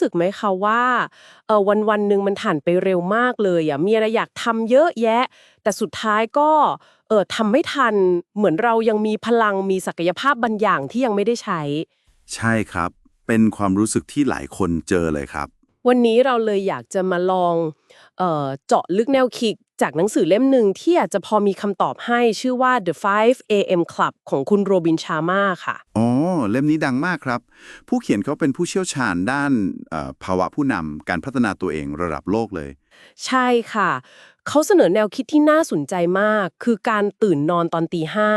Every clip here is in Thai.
สึกไหมคะว่าเออวันวันๆหนึ่งมันผ่านไปเร็วมากเลยอะมีอะไรอยากทำเยอะแยะ แต่สุดท้ายก็เออทำไม่ทัน เหมือนเรายังมีพลังมีศักยภาพบางอย่างที่ยังไม่ได้ใช้ ใช่ครับ เป็นความรู้สึกที่หลายคนเจอเลยครับ วันนี้เราเลยอยากจะมาลองเอ่อเจาะลึกแนวคิด จากหนังสือเล่มหนึ่งที่อาจจะพอมีคำตอบให้ชื่อว่า The 5 AM Club ของคุณโรบินชาม่าค่ะ อ๋อ เล่มนี้ดังมากครับ ผู้เขียนเขาเป็นผู้เชี่ยวชาญด้านเอ่อภาวะผู้นำการพัฒนาตัวเองระดับโลกเลย ใช่ค่ะ เขาเสนอแนวคิดที่น่าสนใจมาก คือการตื่นนอนตอนตีห้า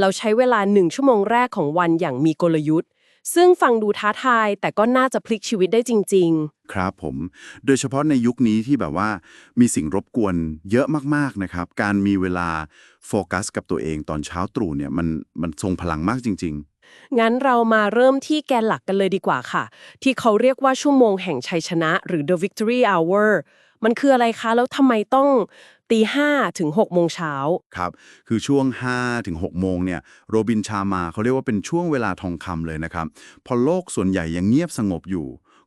เราใช้เวลาหนึ่งชั่วโมงแรกของวันอย่างมีกลยุทธ์ ซึ่งฟังดูท้าทายแต่ก็น่าจะพลิกชีวิตได้จริง ครับผม โดยเฉพาะในยุคนี้ที่แบบว่ามีสิ่งรบกวนเยอะมากๆนะครับ การมีเวลาโฟกัสกับตัวเองตอนเช้าตรู่เนี่ยมันมันทรงพลังมากจริง ๆ งั้นเรามาเริ่มที่แกนหลักกันเลยดีกว่าค่ะ ที่เขาเรียกว่าชั่วโมงแห่งชัยชนะ หรือ the victory hour มันคืออะไรคะ แล้วทำไมต้องตีห้าถึงหกโมงเช้าๆครับ คือช่วง5ถึง6โมงเนี่ย โรบินชามาเขาเรียกว่าเป็นช่วงเวลาทองคำเลยนะครับ พอโลกส่วนใหญ่ยังเงียบสงบอยู่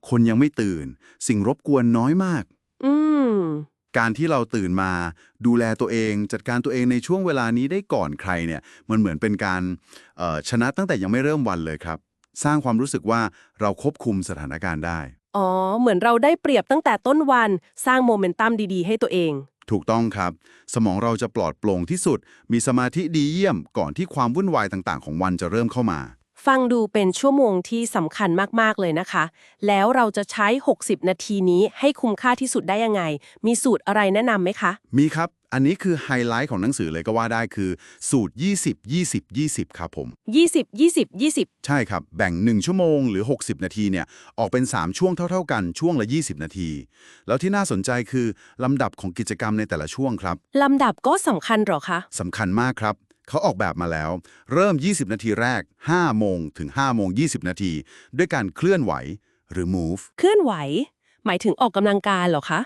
คนยังไม่ตื่น สิ่งรบกวนน้อยมาก อืม การที่เราตื่นมา ดูแลตัวเอง จัดการตัวเองในช่วงเวลานี้ได้ก่อนใครเนี่ยมันเหมือนเป็นการเอ่อชนะตั้งแต่ยังไม่เริ่มวันเลยครับ สร้างความรู้สึกว่าเราควบคุมสถานการณ์ได้ อ๋อ เหมือนเราได้เปรียบตั้งแต่ต้นวัน สร้างโมเมนตัมดีๆ ให้ตัวเอง ถูกต้องครับ สมองเราจะปลอดโปร่งที่สุด มีสมาธิดีเยี่ยมก่อนที่ความวุ่นวายต่างๆ ของวันจะเริ่มเข้ามา ฟังดูเป็นชั่วโมงที่สำคัญมาก ๆ เลยนะคะ แล้วเราจะใช้ 60 นาทีนี้ให้คุ้มค่าที่สุดได้ยังไง มีสูตรอะไรแนะนำไหมคะ มีครับ อันนี้คือไฮไลท์ของหนังสือเลยก็ว่าได้คือสูตร 20 20 20 ครับผม 20 20 20 ใช่ครับ แบ่ง 1 ชั่วโมงหรือ 60 นาทีเนี่ย ออกเป็น 3 ช่วงเท่า ๆ กันช่วงละ 20 นาที แล้วที่น่าสนใจคือลำดับของกิจกรรมในแต่ละช่วงครับ ลำดับก็สำคัญเหรอคะสำคัญมากครับ เขาออกแบบมาแล้ว เริ่ม 20 นาทีแรก 5 โมงถึง 5 โมง 20 นาที ด้วยการเคลื่อนไหวหรือ move เคลื่อนไหว หมายถึงออกกำลังกายเหรอคะ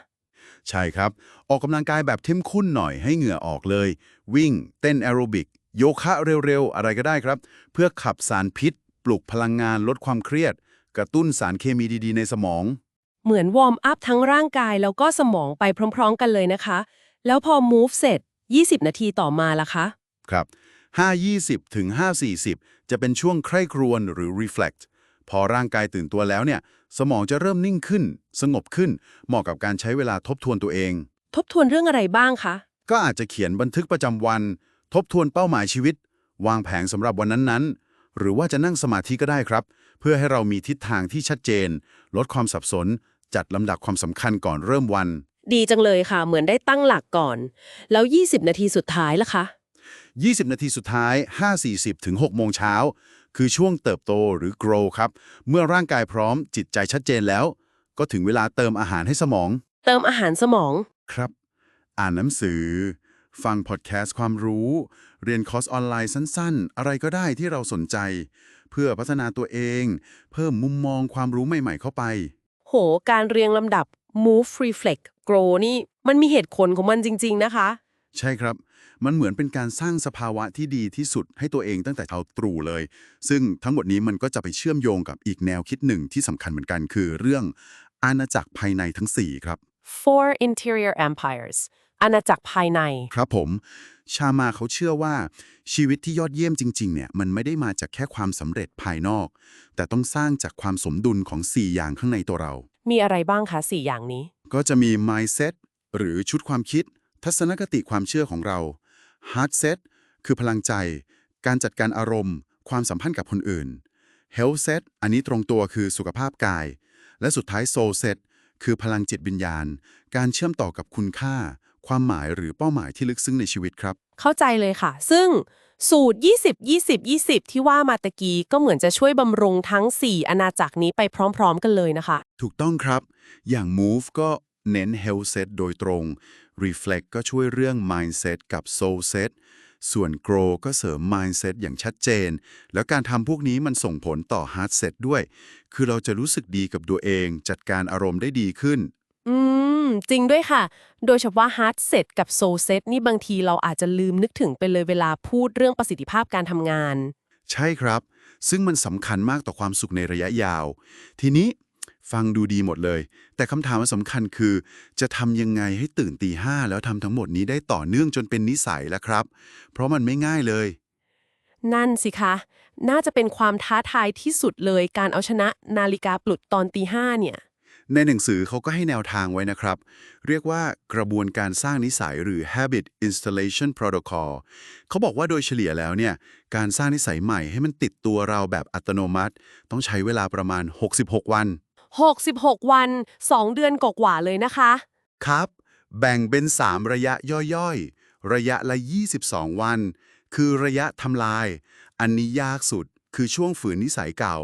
ใช่ครับ ออกกำลังกายแบบเข้มข้นหน่อยให้เหงื่อออกเลย วิ่ง เต้นแอโรบิก โยคะเร็วๆ อะไรก็ได้ครับ เพื่อขับสารพิษ ปลุกพลังงานลดความเครียด กระตุ้นสารเคมีดีๆ ในสมอง เหมือนวอร์มอัพทั้งร่างกายแล้วก็สมองไปพร้อม ๆ กันเลยนะคะ แล้วพอ move เสร็จ 20 นาทีต่อมาล่ะคะ ครับ5-20ถึง5-40 จะเป็นช่วงใคร่ครวญหรือ reflect พอร่างกายตื่นตัวแล้วเนี่ย สมองจะเริ่มนิ่งขึ้น สงบขึ้น เหมาะกับการใช้เวลาทบทวนตัวเอง ทบทวนเรื่องอะไรบ้างคะ ก็อาจจะเขียนบันทึกประจำวัน ทบทวนเป้าหมายชีวิต วางแผนสำหรับวันนั้นๆ หรือว่าจะนั่งสมาธิก็ได้ครับ เพื่อให้เรามีทิศทางที่ชัดเจน ลดความสับสน จัดลำดับความสำคัญก่อนเริ่มวัน ดีจังเลยค่ะ เหมือนได้ตั้งหลักก่อน แล้ว 20 นาทีสุดท้ายล่ะคะ 20 นาทีสุดท้าย 5.40 ถึง 6 โมงเช้า คือช่วงเติบโตหรือ grow ครับ เมื่อร่างกายพร้อมจิตใจชัดเจนแล้ว ก็ถึงเวลาเติมอาหารให้สมอง เติมอาหารสมอง ครับ อ่านหนังสือ ฟังพอดแคสต์ความรู้ เรียนคอร์สออนไลน์สั้นๆ อะไรก็ได้ที่เราสนใจ เพื่อพัฒนาตัวเอง เพิ่มมุมมองความรู้ใหม่ๆ เข้าไป โห การเรียงลำดับ move reflect grow นี่ มันมีเหตุผลของมันจริง ๆ นะคะ ใช่ครับ มันเหมือนเป็นการสร้างสภาวะที่ดีที่สุดให้ตัวเองตั้งแต่เช้าตรู่เลย ซึ่งทั้งหมดนี้มันก็จะไปเชื่อมโยงกับอีกแนวคิดหนึ่งที่สำคัญเหมือนกันคือเรื่องอาณาจักรภายในทั้ง 4 ครับ four interior empires อาณาจักรภายใน ครับผม ชามาเขาเชื่อว่า ชีวิตที่ยอดเยี่ยมจริงๆเนี่ยมันไม่ได้มาจากแค่ความสำเร็จภายนอก แต่ต้องสร้างจากความสมดุลของ 4 อย่างข้างในตัวเรา มีอะไรบ้างคะสี่อย่างนี้ ก็จะมี mindset หรือชุดความคิด ทัศนคติความเชื่อของเรา heart set คือพลังใจ การจัดการอารมณ์ ความสัมพันธ์กับคนอื่น health set อันนี้ตรงตัวคือสุขภาพกาย และสุดท้าย soul set คือพลังจิตวิญญาณ การเชื่อมต่อกับคุณค่า ความหมายหรือเป้าหมายที่ลึกซึ้งในชีวิตครับ เข้าใจเลยค่ะ ซึ่งสูตร 20 20 20 ที่ว่ามาตะกี้ก็เหมือนจะช่วยบำรุงทั้ง 4 อาณาจักรนี้ไปพร้อม ๆ กันเลยนะคะ ถูกต้องครับ อย่าง move ก็เน้น health set โดยตรง reflect ก็ช่วยเรื่อง mindset กับ soul set ส่วน grow ก็เสริม mindset อย่างชัดเจน แล้วการทำพวกนี้มันส่งผลต่อ heart set ด้วย คือเราจะรู้สึกดีกับตัวเอง จัดการอารมณ์ได้ดีขึ้น อืม จริงด้วยค่ะ โดยเฉพาะ hard set กับ soul set นี่บางทีเราอาจจะลืมนึกถึงไปเลยเวลาพูดเรื่องประสิทธิภาพการทำงาน ใช่ครับ ซึ่งมันสำคัญมากต่อความสุขในระยะยาว ทีนี้ ฟังดูดีหมดเลย แต่คำถามสำคัญคือ จะทำยังไงให้ตื่นตีห้าแล้วทำทั้งหมดนี้ได้ต่อเนื่องจนเป็นนิสัยล่ะครับ เพราะมันไม่ง่ายเลย นั่นสิคะ น่าจะเป็นความท้าทายที่สุดเลยการเอาชนะนาฬิกาปลุกตอนตีห้าเนี่ย ในหนังสือเขาก็ให้แนวทางไว้นะครับ เรียกว่ากระบวนการสร้างนิสัยหรือ habit installation protocol เขาบอกว่าโดยเฉลี่ยแล้วเนี่ย การสร้างนิสัยใหม่ให้มันติดตัวเราแบบอัตโนมัติ ต้องใช้เวลาประมาณ 66 วัน 66 วัน 2 เดือนกว่าๆเลยนะคะ ครับ แบ่งเป็น 3 ระยะย่อยๆ ระยะละ 22 วัน คือระยะทำลาย อันนี้ยากสุดคือช่วงฝืนนิสัยเก่า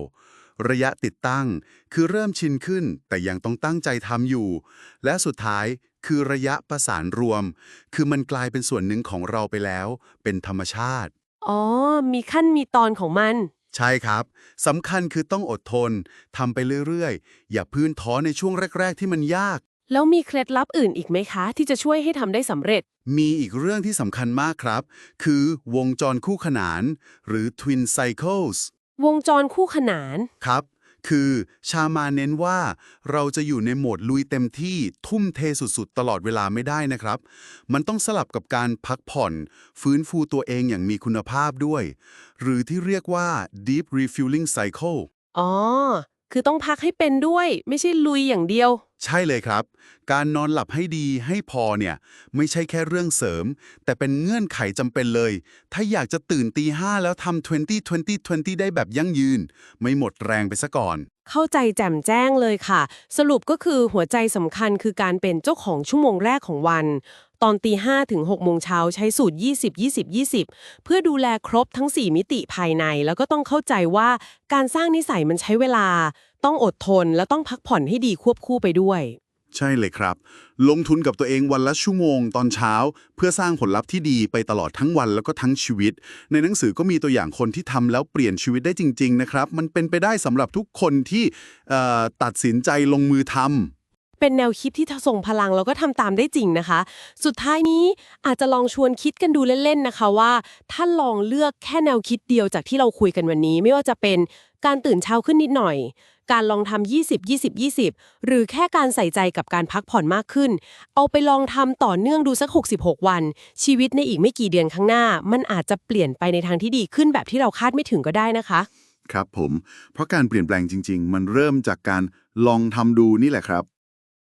ระยะติดตั้ง คือเริ่มชินขึ้น แต่ยังต้องตั้งใจทำอยู่ และสุดท้ายคือระยะประสานรวม คือมันกลายเป็นส่วนหนึ่งของเราไปแล้ว เป็นธรรมชาติ อ๋อ มีขั้นมีตอนของมัน ใช่ครับสำคัญคือต้องอดทนทำไปเรื่อยๆ อย่าพื้นท้อในช่วงแรก ๆ ที่มันยาก แล้วมีเคล็ดลับอื่นอีกไหมคะ ที่จะช่วยให้ทำได้สำเร็จ มีอีกเรื่องที่สำคัญมากครับ คือวงจรคู่ขนาน หรือ twin cycles วงจรคู่ขนาน ครับ คือชามาเน้นว่าเราจะอยู่ในโหมดลุยเต็มที่ทุ่มเทสุดๆ ตลอดเวลาไม่ได้นะครับ มันต้องสลับกับการพักผ่อน ฟื้นฟูตัวเองอย่างมีคุณภาพด้วย หรือที่เรียกว่า deep refueling cycle อ๋อ คือต้องพักให้เป็นด้วย ไม่ใช่ลุยอย่างเดียว ใช่เลยครับ การนอนหลับให้ดีให้พอเนี่ย ไม่ใช่แค่เรื่องเสริม แต่เป็นเงื่อนไขจำเป็นเลย ถ้าอยากจะตื่นตีห้าแล้วทำ20 20 20 ได้แบบยั่งยืน ไม่หมดแรงไปซะก่อน เข้าใจแจ่มแจ้งเลยค่ะ สรุปก็คือหัวใจสำคัญคือการเป็นเจ้าของชั่วโมงแรกของวัน ตอนตีห้าถึง6โมงเช้าใช้สูตร 20 20 20 เพื่อดูแลครบทั้ง 4 มิติภายใน แล้วก็ต้องเข้าใจว่าการสร้างนิสัยมันใช้เวลา ต้องอดทนและต้องพักผ่อนให้ดีควบคู่ไปด้วย ใช่เลยครับ ลงทุนกับตัวเองวันละชั่วโมงตอนเช้า เพื่อสร้างผลลัพธ์ที่ดีไปตลอดทั้งวันแล้วก็ทั้งชีวิต ในหนังสือก็มีตัวอย่างคนที่ทำแล้วเปลี่ยนชีวิตได้จริง ๆ นะครับ มันเป็นไปได้สำหรับทุกคนที่เอ่อตัดสินใจลงมือทำ เป็นแนวคิดที่ส่งพลังแล้วก็ทำตามได้จริงนะคะ สุดท้ายนี้อาจจะลองชวนคิดกันดูเล่นๆนะคะว่า ถ้าลองเลือกแค่แนวคิดเดียวจากที่เราคุยกันวันนี้ ไม่ว่าจะเป็น การตื่นเช้าขึ้นนิดหน่อย การลองทำ20 20 20 หรือแค่การใส่ใจกับการพักผ่อนมากขึ้น เอาไปลองทำต่อเนื่องดูสัก 66 วัน ชีวิตในอีกไม่กี่เดือนข้างหน้า มันอาจจะเปลี่ยนไปในทางที่ดีขึ้นแบบที่เราคาดไม่ถึงก็ได้นะคะ ครับผม เพราะการเปลี่ยนแปลงจริง ๆ มันเริ่มจากการลองทำดูนี่แหละครับ